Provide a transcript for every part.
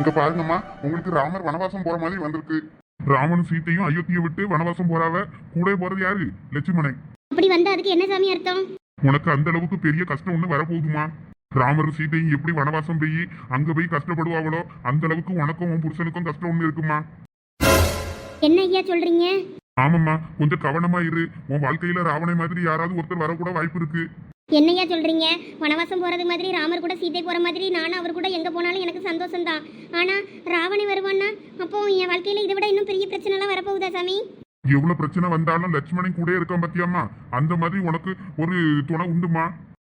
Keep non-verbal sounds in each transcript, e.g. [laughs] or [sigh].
இங்க பாருங்கம்மா உங்களுக்கு ராமர் வனவாசம் போற மாதிரி வந்திருக்கு. ராமனும் சீத்தையும் அயோத்தியை விட்டு வனவாசம் போறாவ? கூட போறது யாரு? லட்சுமணன். அப்படி வந்தா அதுக்கு என்ன சாமி அர்த்தம்? உனக்கு அந்த அளவுக்கு பெரிய கஷ்டம் ஒண்ணு வரப்போகுதுமா ராமரும் சீதையும் எப்படி வனவாசம் போய் அங்க போய் கஷ்டப்படுவாங்களோ அந்த அளவுக்கு உனக்கும் உன் புருஷனுக்கும் கஷ்டம் ஒண்ணு இருக்குமா என்ன ஐயா சொல்றீங்க? ஆமாம்மா கொஞ்சம் கவனமா இரு. உன் வாழ்க்கையில ராவணை மாதிரி யாராவது ஒருத்தர் வரக்கூட வாய்ப்பு இருக்கு. என்னய்யா சொல்றீங்க? வனவாசம் போறது மாதிரி ராமர் கூட சீதை போற மாதிரி நானும் அவர் கூட எங்க போனாலும் எனக்கு சந்தோஷம் தான் ஆனா ராவணி வருவான்னா அப்போ என் வாழ்க்கையில இதை விட இன்னும் பெரிய பிரச்சனை எல்லாம் வரப்போகுதா சாமி? எவ்வளவு பிரச்சனை வந்தாலும் லட்சுமணன் கூட இருக்கான் பத்தியாம்மா. அந்த மாதிரி உனக்கு ஒரு துணை உண்டுமா?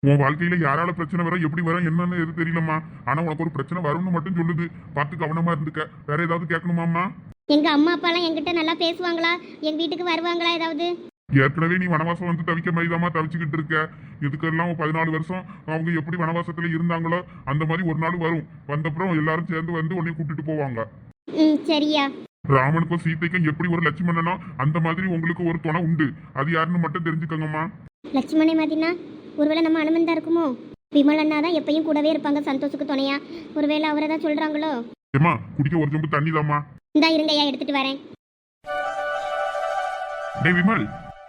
உன் வாழ்க்கையில யாரால பிரச்சனை வரும் எப்படி வரும் என்னன்னு எது தெரியலம்மா. ஆனா உனக்கு ஒரு பிரச்சனை வரும்னு மட்டும் சொல்லுது. பார்த்து கவனமா இருந்துக்க. வேற ஏதாவது கேட்கணுமாம்மா? எங்க அம்மா அப்பாலாம் என்கிட்ட நல்லா பேசுவாங்களா? எங்க வீட்டுக்கு வருவாங்களா ஏதாவது? ஏற்கனவே நீ வனவாசம் வந்து தவிக்க மாதிரிதாம்மா தவிச்சுக்கிட்டு இருக்க. இதுக்கெல்லாம் பதினாலு வருஷம் அவங்க எப்படி வனவாசத்துல இருந்தாங்களோ அந்த மாதிரி ஒரு நாள் வரும். வந்தப்புறம் எல்லாரும் சேர்ந்து வந்து உன்னை கூட்டிட்டு போவாங்க. சரியா. ராமனுக்கும் சீதைக்கும் எப்படி ஒரு லட்சுமணனோ அந்த மாதிரி உங்களுக்கு ஒரு துணை உண்டு. அது யாருன்னு மட்டும் தெரிஞ்சுக்கோங்கம்மா. லட்சுமணே மாதிரினா ஒருவேளை நம்ம அனுமந்தா இருக்குமோ? விமல் அண்ணா தான் எப்பயும் கூடவே இருப்பாங்க சந்தோஷுக்கு துணையா. ஒருவேளை அவரை தான் சொல்றாங்களோ? ஏம்மா குடிக்க ஒரு சொம்பு தண்ணி இந்தா இருங்கய்யா எடுத்துட்டு வரேன். டேய் விமல்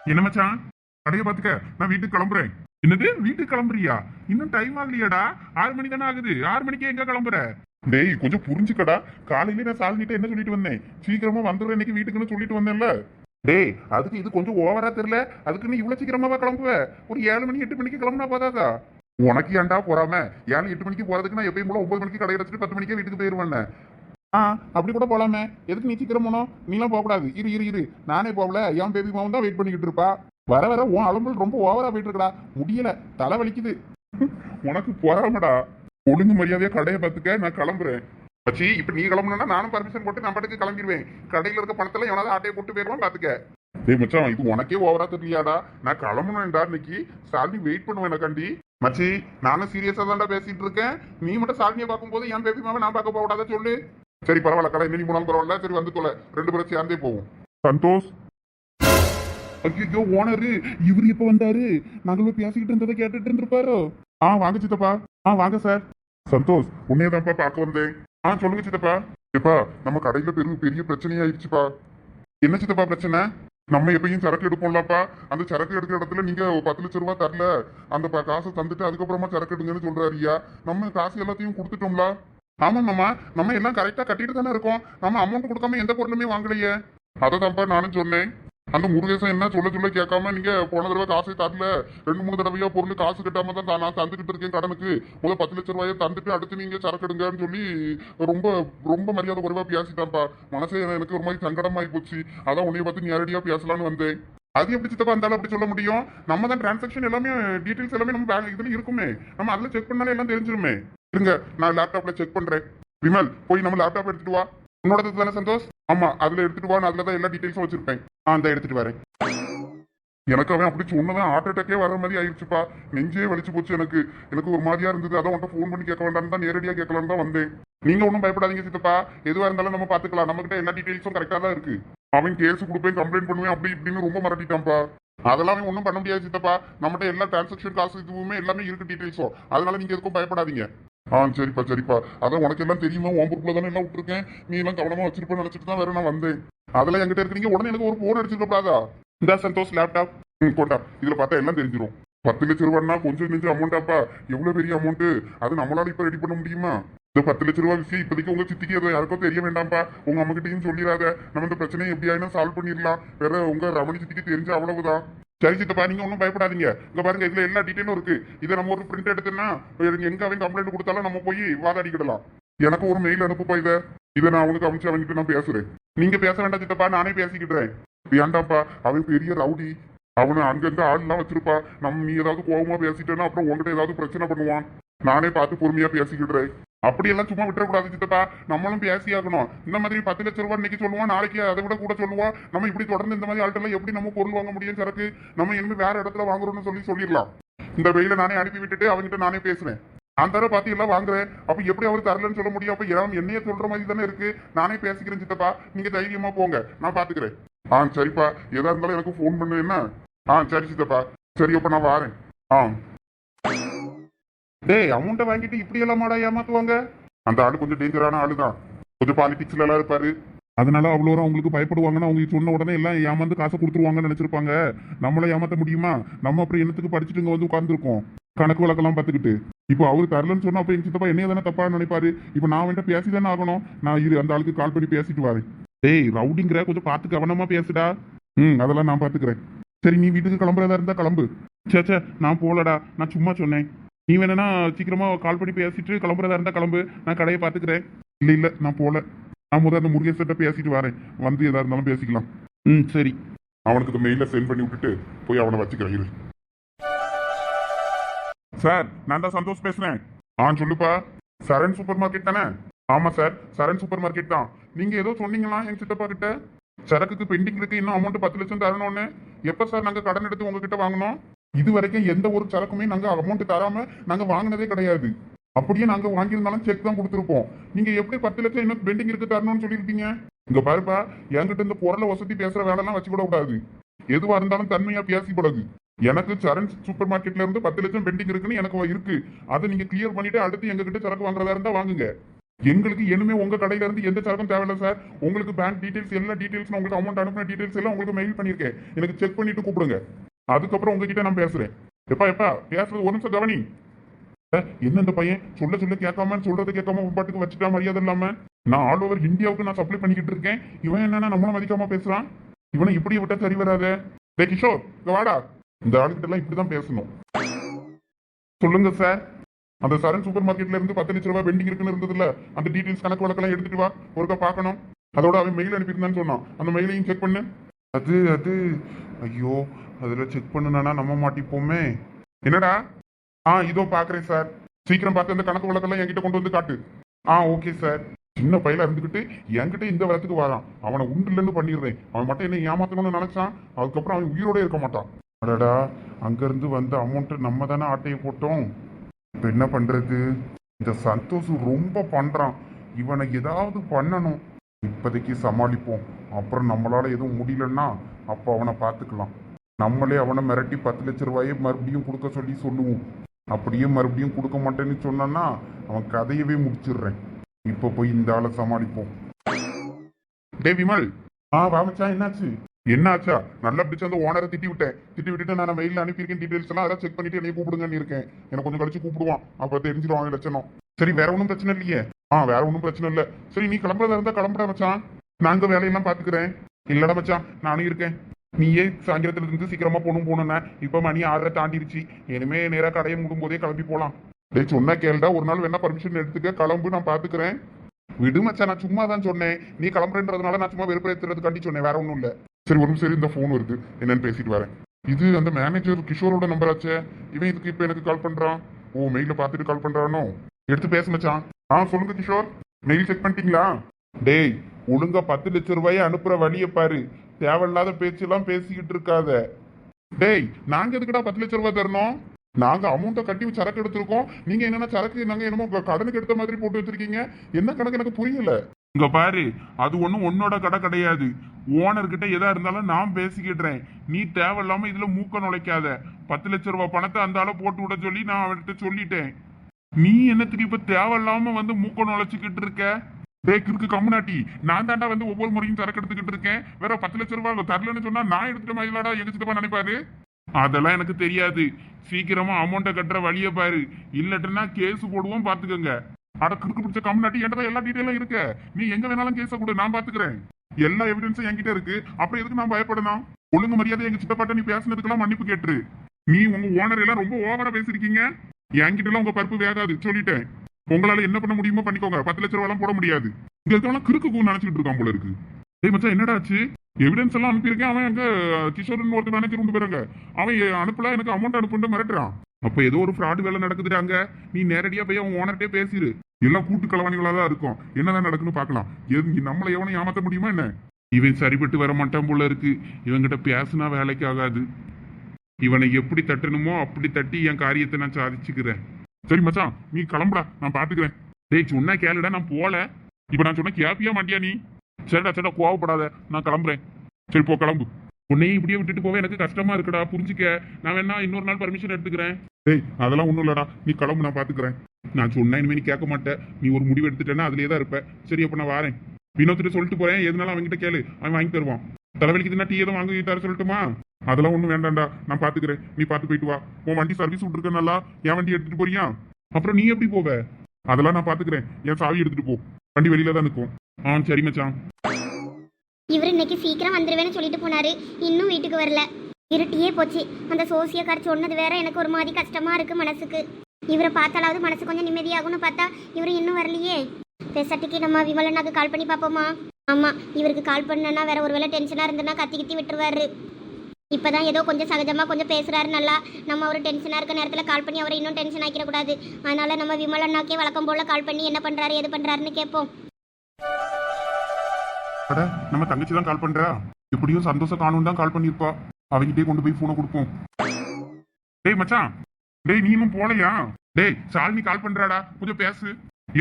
என்ன மச்சான்? கடையை பாத்துக்க நான் வீட்டுக்கு கிளம்புறேன். என்னது வீட்டுக்கு கிளம்புறியா? இன்னும் டைம் ஆகலையாடா. ஆறு மணி தானே ஆகுது. ஆறு மணிக்கு எங்க கிளம்புற? டேய் கொஞ்சம் புரிஞ்சுக்கடா. காலையில நான் சாலினிட்ட என்ன சொல்லிட்டு வந்தேன்? சீக்கிரமா வந்துடுறேன் இன்னைக்கு வீட்டுக்குன்னு சொல்லிட்டு வந்தேன்ல. டேய் அதுக்கு இது கொஞ்சம் ஓவரா தெரியல. அதுக்கு நீ இவ்வளவு சீக்கிரமாவா கிளம்புவ. ஒரு ஏழு மணி எட்டு மணிக்கு கிளம்புனா போதாதா? உனக்கு ஏன்டா போறாம? ஏழு எட்டு மணிக்கு போறதுக்கு நான் எப்பயும் போல ஒன்பது மணிக்கு கடை அடைச்சிட்டு பத்து மணிக்கே வீட்டுக்கு போயிருவேன் ஆ அப்படி கூட போலாமே. எதுக்கு நீ சீக்கிரம் போனோம் நீலாம் போகக்கூடாது. இரு இரு இரு. நானே போகல. என் பேபி மாவும் தான் வெயிட் பண்ணிக்கிட்டு இருப்பா. வர வர உன் அலம்பல் ரொம்ப ஓவரா போயிட்டு இருக்கடா முடியல. தலை வலிக்குது. [laughs] உனக்கு பொறாமடா. ஒழுங்கு மரியாதையா கடையை பார்த்துக்க. நான் கிளம்புறேன். வச்சி இப்ப நீ கிளம்புனா நானும் பர்மிஷன் போட்டு நான் பாட்டுக்கு கிளம்பிடுவேன். கடையில இருக்க பணத்துல எவனாவது ஆட்டையை போட்டு போயிருவான் பாத்துக்க டேய் மச்சான் இது உனக்கே ஓவரா தெரியலையாடா. நான் கிளம்பணும்டா இன்னைக்கு. சாலி வெயிட் பண்ணுவேன் எனக்காண்டி மச்சி நானும் சீரியஸா தான்டா பேசிட்டு இருக்கேன். நீ மட்டும் சாலினியை பார்க்கும்போது என் பேபி மாவை நான் பார்க்க போகக்கூடாதா சொல்லு. சரி பரவாயில்ல கடை இன்னும் போனாலும் பரவாயில்ல. சரி வந்து தொலை. ரெண்டு பேரும் சேர்ந்தே போவோம். சந்தோஷ். ஐயோ ஓனரு இவர் இப்ப வந்தாரு? நாங்க போய் பேசிக்கிட்டு இருந்ததை கேட்டுட்டு இருந்திருப்பாரோ? ஆ வாங்க சித்தப்பா. ஆ வாங்க சார். சந்தோஷ் உன்னையதான்ப்பா பார்க்க வந்தேன். ஆ சொல்லுங்க சித்தப்பா. எப்பா நம்ம கடையில பெரிய பெரிய பிரச்சனையாயிருச்சுப்பா என்ன சித்தப்பா பிரச்சனை? நம்ம எப்பயும் சரக்கு எடுப்போம்லப்பா. அந்த சரக்கு எடுக்கிற இடத்துல நீங்க பத்து லட்ச ரூபா தரல. அந்த ப- காசை தந்துட்டு அதுக்கப்புறமா சரக்கு எடுங்கன்னு சொல்றாருயா நம்ம காசு எல்லாத்தையும் கொடுத்துட்டோம்ல. ஆமாம்மா நம்ம எல்லாம் கரெக்டா கட்டிட்டு தானே இருக்கோம். நம்ம அமௌண்ட் கொடுக்காம எந்த பொருளுமே வாங்கலையே. அதை தான்ப்பா நானும் சொன்னேன். அந்த முருகேசன் என்ன சொல்ல சொல்ல கேட்காம நீங்க போன தடவை காசே தரல. ரெண்டு மூணு தடவையா பொருள் காசு கட்டாம தான் நான் தந்துக்கிட்டு இருக்கேன் கடனுக்கு. முதல் பத்து லட்ச ரூபாயை தந்துட்டு அடுத்து நீங்க சரக்கு எடுங்கன்னு சொல்லி ரொம்ப ரொம்ப மரியாதை குறைவா பேசிட்டான்ப்பா. மனசே எனக்கு ஒரு மாதிரி சங்கடமாயி போச்சு. அதான் உன்னைய பார்த்து நேரடியா பேசலாம்னு வந்தேன். அது எப்படி சித்தப்பா இருந்தாலும் அப்படி சொல்ல முடியும். நம்ம தான் டிரான்சாக்ஷன் எல்லாமே டீடைல்ஸ் எல்லாமே நம்ம பேங்க் இதுல இருக்குமே. நம்ம அதுல செக் பண்ணாலே எல்லாம் தெரிஞ்சிருமே. இருங்க நான் லேப்டாப்ல செக் பண்றேன். விமல் போய் நம்ம லேப்டாப் எடுத்துட்டு வா. உன்னோடது தானே சந்தோஷ்? ஆமா அதுல எடுத்துட்டு வா நான் அதுல தான் எல்லா டீடைல்ஸும் வச்சிருப்பேன். நான் அந்த எடுத்துட்டு வரேன். எனக்கு அவன் அப்படி சொன்னதான் ஹார்ட் அட்டாக்கே வர மாதிரி ஆயிடுச்சுப்பா நெஞ்சே வலிச்சு போச்சு எனக்கு. எனக்கு ஒரு மாதிரியா இருந்தது. அதான் உன்ட்ட ஃபோன் பண்ணி கேட்க வேண்டாம்னு தான் நேரடியா கேட்கலான்னு தான் வந்தேன். நீங்க ஒன்றும் பயப்படாதீங்க சித்தப்பா. எதுவா இருந்தாலும் நம்ம பாத்துக்கலாம் நம்ம கிட்ட எல்லா டீடைல்ஸும் கரெக்டா தான் இருக்கு. அவன் கேஸ் கொடுப்பேன் கம்ப்ளைண்ட் பண்ணுவேன் அப்படி இப்படின்னு ரொம்ப மிரட்டிட்டான்ப்பா. அதெல்லாம் அவன் ஒன்றும் பண்ண முடியாது சித்தப்பா. நம்மகிட்ட எல்லா டிரான்சாக்ஷன் காசு இதுவுமே எல்லாமே இருக்கு டீடைல்ஸும் அதனால நீங்க எதுக்கும் பயப்படாதீங்க. ஆ சரிப்பா சரிப்பா. அதான் உனக்கு எல்லாம் தெரியுமா? உன் பொறுப்புல தானே எல்லாம் விட்டுருக்கேன். நீ எல்லாம் கவனமா வச்சிருப்பேன்னு நினைச்சிட்டு தான் வேற நான் வந்தேன். அதெல்லாம் என்கிட்ட இருக்கீங்க உடனே எனக்கு ஒரு போன் அடிச்சிருக்கப்படாதா இந்த சந்தோஷ் லேப்டாப் ம் கொண்டா இதுல பார்த்தா எல்லாம் தெரிஞ்சிடும் பத்து லட்ச ரூபான்னா கொஞ்சம் நெஞ்சு அமௌண்ட்டாப்பா எவ்வளவு பெரிய அமௌண்ட் அது நம்மளால இப்ப ரெடி பண்ண முடியுமா? இந்த பத்து லட்ச ரூபா விஷயம் இப்போதைக்கு உங்க சித்திக்கு அதை யாருக்கும் தெரிய வேண்டாம்ப்பா. உங்க அம்மா கிட்டயும் சொல்லிடாத. நம்ம இந்த பிரச்சனையை எப்படி ஆயினா சால்வ் பண்ணிடலாம். வேற உங்க ரமணி சித்திக்கு தெரிஞ்ச அவ்வளவுதான். சரி சித்தப்பா நீங்க ஒன்றும் பயப்படாதீங்க. இங்க பாருங்க இதுல எல்லா டீட்டெயிலும் இருக்கு. இதை நம்ம ஒரு பிரிண்ட் எடுத்தோம்னா எங்க அவன் கம்ப்ளைண்ட் கொடுத்தாலும் நம்ம போய் வாதாடிக்கிடலாம். எனக்கு ஒரு மெயில் அனுப்புப்பா இதை. இதை நான் அவனுக்கு அமைச்சு அவன்கிட்ட நான் பேசுறேன். நீங்க பேச வேண்டாம் சித்தப்பா நானே பேசிக்கிட்டுறேன் வேண்டாம்ப்பா அவன் பெரிய ரவுடி. அவனை அங்கங்க ஆள்லாம் வச்சிருப்பா. நம்ம நீ ஏதாவது கோவமா பேசிட்டேன்னா அப்புறம் உங்ககிட்ட ஏதாவது பிரச்சனை பண்ணுவான். நானே பார்த்து பொறுமையா பேசிக்கிடுறேன். அப்படியெல்லாம் சும்மா விட்டுறக்கூடாது சித்தப்பா. நம்மளும் பேசியாகணும். இந்த மாதிரி பத்து லட்ச ரூபாய் இன்னைக்கு சொல்லுவான் நாளைக்கு அதை விட கூட சொல்லுவான் நம்ம இப்படி தொடர்ந்து இந்த மாதிரி ஆள்கிட்ட எப்படி நம்ம பொருள் வாங்க முடியும் சரக்கு? நம்ம இனிமே வேற இடத்துல வாங்குறோம்னு சொல்லி சொல்லிடலாம். இந்த வெயில நானே அனுப்பி விட்டுட்டு அவங்ககிட்ட நானே பேசுறேன். அந்த தடவை பார்த்து எல்லாம் வாங்குறேன். அப்ப எப்படி அவர் தரலன்னு சொல்ல முடியும்? அப்ப என்னைய சொல்ற மாதிரி தானே இருக்கு. நானே பேசிக்கிறேன் சித்தப்பா. நீங்க தைரியமா போங்க. நான் பாத்துக்கிறேன். ஆ சரிப்பா. எதா இருந்தாலும் எனக்கு ஃபோன் பண்ணு என்ன? ஆ சரி சித்தப்பா. சரி அப்ப நான் வாரேன். ஆ. டேய் அமௌண்ட்டை வாங்கிட்டு இப்படி எல்லாம் மாடா ஏமாத்துவாங்க? அந்த ஆளு கொஞ்சம் டேஞ்சரான ஆளு தான் கொஞ்சம் பாலிடிக்ஸ்ல எல்லாம் இருப்பாரு. அதனால அவ்வளோ அவங்களுக்கு பயப்படுவாங்கன்னா அவங்க சொன்ன உடனே எல்லாம் ஏமாந்து காசை கொடுத்துருவாங்கன்னு நினைச்சிருப்பாங்க. நம்மள ஏமாத்த முடியுமா? நம்ம அப்புறம் என்னத்துக்கு படிச்சுட்டு இங்க வந்து உட்காந்துருக்கோம் கணக்கு வழக்கெல்லாம் பார்த்துக்கிட்டு. இப்போ அவர் தரலன்னு சொன்னா அப்ப எங்க சித்தப்பா என்னைய தானே தப்பா நினைப்பாரு? இப்போ நான் வந்துட்டு பேசி தானே ஆகணும். நான் இரு அந்த ஆளுக்கு கால் பண்ணி பேசிட்டு வரேன். டேய் ரவுடிங்கிற கொஞ்சம் பார்த்து கவனமா பேசுடா. ம் அதெல்லாம் நான் பாத்துக்கிறேன் சரி நீ வீட்டுக்கு கிளம்புறதா இருந்தா கிளம்பு. சே சே நான் போகலடா நான் சும்மா சொன்னேன். நீ வேணா சீக்கிரமா கால் பண்ணி பேசிட்டு கிளம்புறதா இருந்தா கிளம்பு. நான் கடையை பார்த்துக்கிறேன். இல்ல இல்ல நான் போல. நான் முதல்ல அந்த முருகேசர்கிட்ட பேசிட்டு வரேன். வந்து எதா இருந்தாலும் பேசிக்கலாம். ம் சரி. அவனுக்கு இந்த மெயில சென்ட் பண்ணி விட்டுட்டு போய் அவனை வச்சுக்கிறேன் இரு. சார் நான் தான் சந்தோஷ் பேசுறேன் ஆ சொல்லுப்பா. சரண் சூப்பர் மார்க்கெட் தானே? ஆமா சார் சரண் சூப்பர் மார்க்கெட் தான். நீங்க ஏதோ சொன்னீங்களா எங்க சித்தப்பா கிட்ட? சரக்குக்கு பெண்டிங் இருக்கு இன்னும் அமௌண்ட் பத்து லட்சம் தரணும்னு. எப்ப சார் நாங்க கடன் எடுத்து உங்ககிட்ட வாங்கினோம்? இது வரைக்கும் எந்த ஒரு சரக்குமே நாங்க அமௌண்ட் தராம நாங்க வாங்கினதே கிடையாது. அப்படியே நாங்க வாங்கியிருந்தாலும் செக் தான் கொடுத்துருப்போம். நீங்க எப்படி பத்து லட்சம் இன்னும் பெண்டிங் இருக்கு தரணும்னு சொல்லியிருக்கீங்க இங்க பாருப்பா என்கிட்ட இந்த குரலை வசதி பேசுற வேலைலாம் வச்சு கூட கூடாது. எதுவா இருந்தாலும் தன்மையா பேசி பழகு. எனக்கு சரண் சூப்பர் மார்க்கெட்ல இருந்து பத்து லட்சம் பெண்டிங் இருக்குன்னு எனக்கு இருக்கு. அதை நீங்க கிளியர் பண்ணிட்டு அடுத்து எங்ககிட்ட சரக்கு வாங்குறதா இருந்தா வாங்குங்க. எங்களுக்கு இனிமே உங்க கடையில இருந்து எந்த சார்ஜும் தேவையில்ல சார் உங்களுக்கு பேங்க் டீடைல்ஸ் எல்லா டீடைல்ஸ் உங்களுக்கு அமௌண்ட் அனுப்பின டீடைல்ஸ் எல்லாம் உங்களுக்கு மெயில் பண்ணிருக்கேன் எனக்கு செக் பண்ணிட்டு கூப்பிடுங்க. அதுக்கப்புறம் உங்ககிட்ட நான் பேசுறேன். எப்பா எப்பா பேசுறது ஒரு நிமிஷம் கவனி அஹ், என்ன இந்த பையன்? சொல்ல சொல்ல கேட்காம சொல்றது கேட்காம பாட்டுக்கு வச்சுட்டா மரியாதை இல்லாம? நான் ஆல் ஓவர் இந்தியாவுக்கு நான் சப்ளை பண்ணிக்கிட்டு இருக்கேன். இவன் என்னன்னா நம்மளும் மதிக்காம பேசுறான். இவனை இப்படி விட்டா சரி வராத. டேய் கிஷோர் வாடா. இந்த ஆளுகிட்ட எல்லாம் இப்படிதான் பேசணும். சொல்லுங்க சார் அந்த சரண் சூப்பர் மார்க்கெட்ல இருந்து பத்து லட்ச ரூபாய் பெண்டிங் இருக்குன்னு இருந்ததுல அந்த டீடைல்ஸ் கணக்கு வழக்கெல்லாம் எடுத்துட்டு வா ஒருக்கா பார்க்கணும். அதோட அவன் மெயில் அனுப்பியிருந்தான்னு சொன்னான். அந்த மெயிலையும் செக் பண்ணு. அது அது. ஐயோ அதுல செக் பண்ணுனா நம்ம மாட்டிப்போமே. என்னடா? ஆ இதோ பாக்குறேன் சார் சீக்கிரம் பார்த்து அந்த கணக்கு வழக்கெல்லாம் என்கிட்ட கொண்டு வந்து காட்டு. ஆ ஓகே சார் சின்ன பையில இருந்துகிட்டு என்கிட்ட இந்த வளத்துக்கு வரான். அவனை உண்டு இல்லைன்னு பண்ணிடுறேன். அவன் மட்டும் என்ன ஏமாத்தணும்னு நினைச்சான். அதுக்கப்புறம் அவன் உயிரோட இருக்க மாட்டான். அடடா அங்கிருந்து வந்த அமௌண்ட் நம்ம தானே ஆட்டையை போட்டோம். இப்போ என்ன பண்ணுறது இந்த சந்தோஷ் ரொம்ப பண்ணுறான் இவனை ஏதாவது பண்ணணும். இப்போதைக்கு சமாளிப்போம். அப்புறம் நம்மளால் எதுவும் முடியலன்னா அப்போ அவனை பார்த்துக்கலாம். நம்மளே அவனை மிரட்டி பத்து லட்ச ரூபாயை மறுபடியும் கொடுக்க சொல்லி சொல்லுவோம். அப்படியே மறுபடியும் கொடுக்க மாட்டேன்னு சொன்னான்னா அவன் கதையவே முடிச்சிடுறேன். இப்போ போய் இந்த ஆளை சமாளிப்போம். டே விமல். ஆ வாமச்சா என்னாச்சு? என்னாச்சா? நல்லா பிடிச்ச அந்த ஓனரை திட்டி விட்டேன். திட்டி விட்டுட்டு நான் மெயில் அனுப்பியிருக்கேன் டீடைல்ஸ் எல்லாம் அதெல்லாம் செக் பண்ணிட்டு என்னை கூப்பிடுங்கன்னு இருக்கேன். எனக்கு கொஞ்சம் கழிச்சு கூப்பிடுவான். அப்போ தெரிஞ்சிடும் லட்சணம். சரி வேற ஒன்றும் பிரச்சனை இல்லையே. ஆ வேற ஒன்றும் பிரச்சனை இல்லை. சரி நீ கிளம்புறதா இருந்தா கிளம்புற மச்சான். நாங்க வேலையெல்லாம் பாத்துக்கிறேன். இல்லடா மச்சான் நானும் இருக்கேன். நீயே சாயந்தரத்துல இருந்து சீக்கிரமா போகணும் போகணும்னா இப்ப மணி ஆறரை தாண்டிருச்சு. இனிமே நேரா கடையை மூடும் போதே கிளம்பி போலாம். டே சொன்னா கேள்டா. ஒரு நாள் வேணா பர்மிஷன் எடுத்துக்க. கிளம்பு நான் பாத்துக்கிறேன். விடு மச்சான் நான் சும்மா தான் சொன்னேன். நீ கிளம்புறன்றதுனால நான் சும்மா வெறுப்பேற்றுறதுக்காண்டி சொன்னேன். வேற ஒன்றும் இல்லை. சரி ஒரு நிமிஷம் இந்த ஃபோன் வருது. என்னன்னு பேசிட்டு வரேன். இது அந்த மேனேஜர் கிஷோரோட நம்பர் ஆச்சே. இவன் இதுக்கு இப்போ எனக்கு கால் பண்றான். ஓ மெயில பார்த்துட்டு கால் பண்றானோ? எடுத்து பேச மச்சான். ஆ சொல்லுங்க கிஷோர். மெயில் செக் பண்ணிட்டீங்களா? டேய் ஒழுங்கா பத்து லட்ச ரூபாயை அனுப்புற வழியை பாரு. தேவையில்லாத பேச்செல்லாம் பேசிக்கிட்டு இருக்காத. டேய் நாங்க எதுக்குடா பத்து லட்ச ரூபாய் தரணும்? நாங்க அமௌண்ட்டை கட்டி சரக்கு எடுத்திருக்கோம். நீங்க என்னன்னா சரக்கு நாங்க என்னமோ கடனுக்கு எடுத்த மாதிரி போட்டு வச்சிருக்கீங்க. என்ன கணக்கு? எனக்கு புரியல. இங்க பாரு அது ஒன்றும் உன்னோட கடை கிடையாது. ஓனர்கிட்ட எதா இருந்தாலும் நான் பேசிக்கிடுறேன் நீ தேவையில்லாம இதுல மூக்க நுழைக்காத. பத்து லட்ச ரூபாய் பணத்தை அந்த ஆளை போட்டு விட சொல்லி நான் அவன்கிட்ட சொல்லிட்டேன். நீ என்னத்துக்கு இப்ப தேவையில்லாம வந்து மூக்க நுழைச்சுக்கிட்டு இருக்க? டே கிறுக்கு கம்முனாட்டி. நான் தாண்டா வந்து ஒவ்வொரு முறையும் சரக்கு எடுத்துக்கிட்டு இருக்கேன். வேற பத்து லட்ச ரூபாய் தரலன்னு சொன்னா நான் எடுத்துட்டு மாதிரிலாடா எங்க நினைப்பாரு? அதெல்லாம் எனக்கு தெரியாது. சீக்கிரமா அமௌண்ட்டை கட்டுற வழியை பாரு. இல்லட்டுன்னா கேஸ் போடுவோம் பாத்துக்கோங்க. அட கிறுக்கு பிடிச்ச கம்முனாட்டி என்கிட்ட எல்லா டீட்டெயிலும் இருக்க. நீ எங்க வேணாலும் கேஸ கொடு நான் பாத்துக்கிறேன். எல்லா எவிடன்ஸும் என்கிட்ட இருக்கு. அப்புறம் எதுக்கு நான் பயப்படணும்? ஒழுங்கு மரியாதை எங்க சித்தப்பாட்ட நீ பேசுனதுக்கெல்லாம் மன்னிப்பு கேட்டுரு. நீ உங்க ஓனர் எல்லாம் ரொம்ப ஓவரா பேசிருக்கீங்க. என்கிட்ட எல்லாம் உங்க பருப்பு வேகாது. சொல்லிட்டேன். உங்களால என்ன பண்ண முடியுமோ பண்ணிக்கோங்க. பத்து லட்ச ரூபாய் போட முடியாது. இங்க இருக்கவங்க கிறுக்கு கூ நினைச்சிட்டு இருக்கான் போல இருக்கு. ஏய் மச்சான் என்னடா ஆச்சு? எவிடன்ஸ் எல்லாம் அனுப்பியிருக்கேன். அவன் எங்க கிஷோர்னு ஒருத்தர் மேனேஜர் உண்டு போயிருங்க அவன் அனுப்பல. எனக்கு அமௌண்ட் அனுப்புன்னு மிரட்டுறான். அப்ப ஏதோ ஒரு ஃப்ராடு வேலை நடக்குதுடாங்க நீ நேரடியா போய் அவன் ஓனர்கிட்டே பேசிரு. எல்லாம் கூட்டு கலவாணிகளா தான் இருக்கும். என்னதான் நடக்குன்னு பார்க்கலாம். எது நம்மளை எவனை ஏமாத்த முடியுமா என்ன? இவன் சரிபட்டு வர மாட்டான் போல இருக்கு. இவன்கிட்ட பேசுனா வேலைக்கு ஆகாது. இவனை எப்படி தட்டணுமோ அப்படி தட்டி என் காரியத்தை நான் சாதிச்சுக்கிறேன். சரி மச்சான் நீ கிளம்புடா. நான் பாத்துக்கிறேன். டேய் சொன்னா கேளுடா நான் போல. இப்ப நான் சொன்ன கேப்பியா மாட்டியா நீ? சரிடா சரிடா கோவப்படாத. நான் கிளம்புறேன். சரி போ கிளம்பு. உன்னையும் இப்படியே விட்டுட்டு போக எனக்கு கஷ்டமா இருக்குடா. புரிஞ்சுக்க. நான் வேணா இன்னொரு நாள் பர்மிஷன் எடுத்துக்கிறேன். டேய் அதெல்லாம் ஒண்ணும் இல்லடா. நீ கிளம்பு நான் பார்த்துக்கிறேன் நான் சொன்னா இனிமே நீ கேட்க மாட்டேன் நீ ஒரு முடிவு எடுத்துட்டேன்னா அதுலயே தான் இருப்ப. சரி அப்ப நான் வாரேன். வினோத்திட்ட சொல்லிட்டு போறேன். எதுனாலும் அவன்கிட்ட கேளு. அவன் வாங்கி தருவான் தலைவலிக்குதுன்னா டீ எதுவும் வாங்கி தர சொல்லட்டுமா? அதெல்லாம் ஒண்ணும் வேண்டாம்டா. நான் பாத்துக்கிறேன். நீ பாத்து போயிட்டு வா. உன் வண்டி சர்வீஸ் விட்டுருக்க நல்லா. என் வண்டி எடுத்துட்டு போறியா? அப்புறம் நீ எப்படி போவ? அதெல்லாம் நான் பார்த்துக்கிறேன் என் சாவி எடுத்துட்டு போ. வண்டி வெளியில தான் நிற்கும். ஆ சரி மச்சான். இவர் இன்னைக்கு சீக்கிரம் வந்துருவேன்னு சொல்லிட்டு போனாரு. இன்னும் வீட்டுக்கு வரல. இருட்டியே போச்சு. அந்த சோசியக்கார் சொன்னது வேற எனக்கு ஒரு மாதிரி கஷ்டமா இருக்கு மனசுக்கு. இவரை பார்த்தாலாவது மனசு கொஞ்சம் நிம்மதியாகும்னு பார்த்தா இவர் இன்னும் வரலையே. பெசட்டிக்கு நம்ம விமலனாக்கு கால் பண்ணி பார்ப்போமா? ஆமா இவருக்கு கால் பண்ணனா வேற ஒருவேளை டென்ஷனா இருந்தனா கத்தி கத்தி விட்டுருவாரு. இப்பதான் ஏதோ கொஞ்சம் சகஜமா கொஞ்சம் பேசுறாரு நல்லா. நம்ம ஒரு டென்ஷனா இருக்க நேரத்தில் கால் பண்ணி அவரை இன்னும் டென்ஷன் ஆக்கிடக்கூடாது. அதனால் அதனால நம்ம விமலனாக்கே வழக்கம் போல கால் பண்ணி என்ன பண்றாரு எது பண்றாருன்னு கேட்போம். நம்ம தங்கச்சி தான் கால் பண்றா. இப்படியும் சந்தோஷம் காணும் தான் கால் பண்ணியிருப்பா. அவங்கிட்டே கொண்டு போய் போனை கொடுப்போம். டேய் மச்சான். டேய் நீ இன்னும் போலையா? டேய் சாலினி கால் பண்றாடா. கொஞ்சம் பேசு.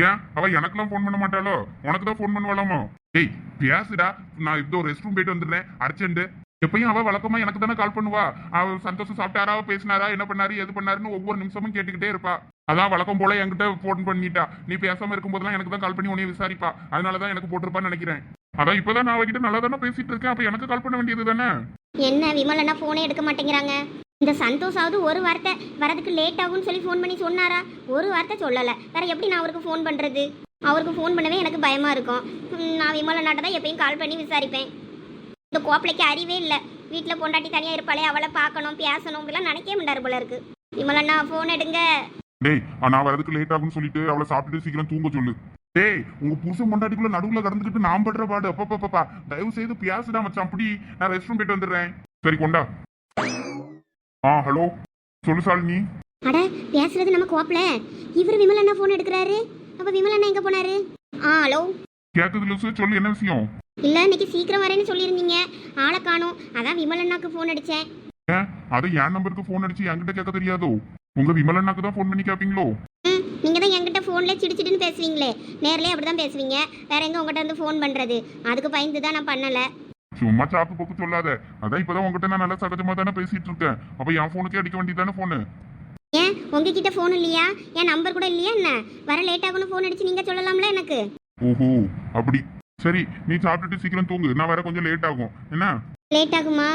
ஏன்? அவ எனக்கெல்லாம் ஃபோன் பண்ண மாட்டாளோ? உனக்கு தான் ஃபோன் பண்ணுவாளாமோ? டேய் பேசுடா. நான் இதோ ரெஸ்ட் ரூம் போயிட்டு வந்துடுறேன். அர்ஜென்ட் எப்பயும் அவ வழக்கமா எனக்கு தானே கால் பண்ணுவா. அவ சந்தோஷம் சாப்பிட்டாரா? பேசினாரா? என்ன பண்ணாரு? எது பண்ணாருன்னு ஒவ்வொரு நிமிஷமும் கேட்டுக்கிட்டே இருப்பா. அதான் வழக்கம் போல என்கிட்ட ஃபோன் பண்ணிட்டா. நீ பேசாம இருக்கும்போதெல்லாம் எனக்கு தான் கால் பண்ணி உன்னைய விசாரிப்பா. அதனாலதான் எனக்கு போட்டிருப்பான்னு நினைக்கிறேன். அதான் இப்பதான் நான் அவகிட்ட நல்லா தானே பேசிட்டு இருக்கேன். அப்ப எனக்கு கால் பண்ண வேண்டியது தானே? என்ன விமலனா ஃபோனே எடுக்க மாட்டேங்கிறாங்க? இந்த சந்தோஷாவது ஒரு வார்த்தை. வரதுக்கு லேட் ஆகும்னு சொல்லி ஃபோன் பண்ணி சொன்னாரா? ஒரு வார்த்தை சொல்லலை. வேற எப்படி நான் அவருக்கு ஃபோன் பண்ணுறது அவருக்கு ஃபோன் பண்ணவே எனக்கு பயமாக இருக்கும். நான் விமலனாட்ட தான் எப்பயும் கால் பண்ணி விசாரிப்பேன். இந்த கோப்பிளைக்கு அறிவே இல்லை. வீட்டில் பொண்டாட்டி தனியாக இருப்பாளே அவளை பார்க்கணும் பேசணும் இப்படிலாம் நினைக்கவே மாட்டாரு போல இருக்கு. விமலண்ணா ஃபோன் எடுங்க. டேய் நான் வரதுக்கு லேட் ஆகும்னு சொல்லிட்டு அவளை சாப்பிட்டுட்டு சீக்கிரம் தூங்க சொல்லு. டேய் உங்க புருஷன் பொண்டாட்டிக்குள்ள நடுவுல கடந்துக்கிட்டு நான் படுற பாடு. அப்பப்பா தயவு செய்து பியாசுடா மச்சான். அப்படி நான் ரெஸ்ட் ரூம் போயிட்டு வந்துடுறேன். சரி கொண்டா. ஆ ஹலோ சொல்லு சாலினி அட பேசுறது நம்ம கோப்பில் இவர் விமலண்ணா ஃபோன் எடுக்கிறாரு. அப்போ விமலண்ணா எங்கே போனாரு? ஆ ஹலோ கேக்குது லூசு சொல்லு என்ன விஷயம்? இல்லை இன்னைக்கு சீக்கிரம் வரேன்னு சொல்லியிருந்தீங்க. ஆளை காணோம். அதான் விமலண்ணாக்கு ஃபோன் அடித்தேன் ஏன் அது என் நம்பருக்கு ஃபோன் அடிச்சு என்கிட்ட கேட்க தெரியாதோ? உங்க விமலண்ணாக்கு தான் ஃபோன் பண்ணி கேப்பீங்களோ? நீங்கள் தான் என்கிட்ட ஃபோனில் சிடிச்சிடுன்னு பேசுவீங்களே. நேர்லயே அப்படி தான் பேசுவீங்க. வேற எங்கே உங்கள்கிட்ட இருந்து ஃபோன் பண்ணுறது அதுக்கு பயந்து தான் நான் பண்ணலை. சும்மா சாக்கு போக்கு சொல்லாத. அதான் இப்பதான் உங்ககிட்ட நான் நல்லா சகஜமா தானே பேசிட்டு இருக்கேன். அப்ப என் போனுக்கே அடிக்க வேண்டியதானே போனு ஏன்? உங்ககிட்ட ஃபோன் இல்லையா? என் நம்பர் கூட இல்லையா என்ன? வர லேட் ஆகும்னு ஃபோன் அடிச்சு நீங்கள் சொல்லலாம்ல எனக்கு? ஓஹோ அப்படி. சரி நீ சாப்பிட்டுட்டு சீக்கிரம் தூங்கு. நான் வர கொஞ்சம் லேட் ஆகும். என்ன? லேட் ஆகுமா?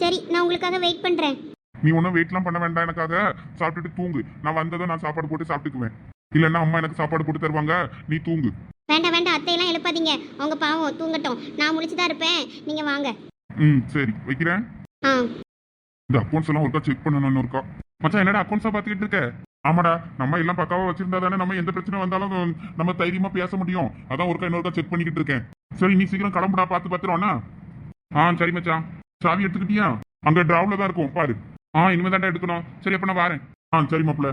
சரி நான் உங்களுக்காக வெயிட் பண்ணுறேன் நீ ஒன்றும் வெயிட்லாம் பண்ண வேண்டாம் எனக்காக. சாப்பிட்டுட்டு தூங்கு. நான் வந்ததும் நான் சாப்பாடு போட்டு சாப்பிட்டுக்குவேன். இல்லைன்னா அம்மா எனக்கு சாப்பாடு போட்டு தருவாங்க. நீ தூங்கு. வேண்டாம் வேண்டாம். அத்தையெல்லாம் எழுப்பாதீங்க. அவங்க பாவம் தூங்கட்டும். நான் முழிச்சு தான் இருப்பேன். நீங்கள் வாங்க. ம் சரி. வைக்கிறேன். ஆ. இந்த அக்கௌண்ட்ஸ் எல்லாம் ஒருக்கா செக் பண்ணணும்னு இருக்கா மச்சான் என்னடா அக்கௌண்ட்ஸா பார்த்துக்கிட்டு இருக்க? ஆமாடா. நம்ம எல்லாம் பக்காவா வச்சிருந்தா தானே நம்ம எந்த பிரச்சனை வந்தாலும் நம்ம தைரியமா பேச முடியும். அதான் ஒருக்கா இன்னொருக்கா செக் பண்ணிக்கிட்டு இருக்கேன். சரி நீ சீக்கிரம் கிளம்புடா. பார்த்து பத்திரம்னா ஆ சரி மச்சான். சாவி எடுத்துக்கிட்டியா? அங்க டிராவ்ல தான் இருக்கும். பாரு. ஆ இனிமே தான்டா எடுக்கணும். சரி அப்ப நான் வரேன். ஆ சரி மாப்பிள்ள.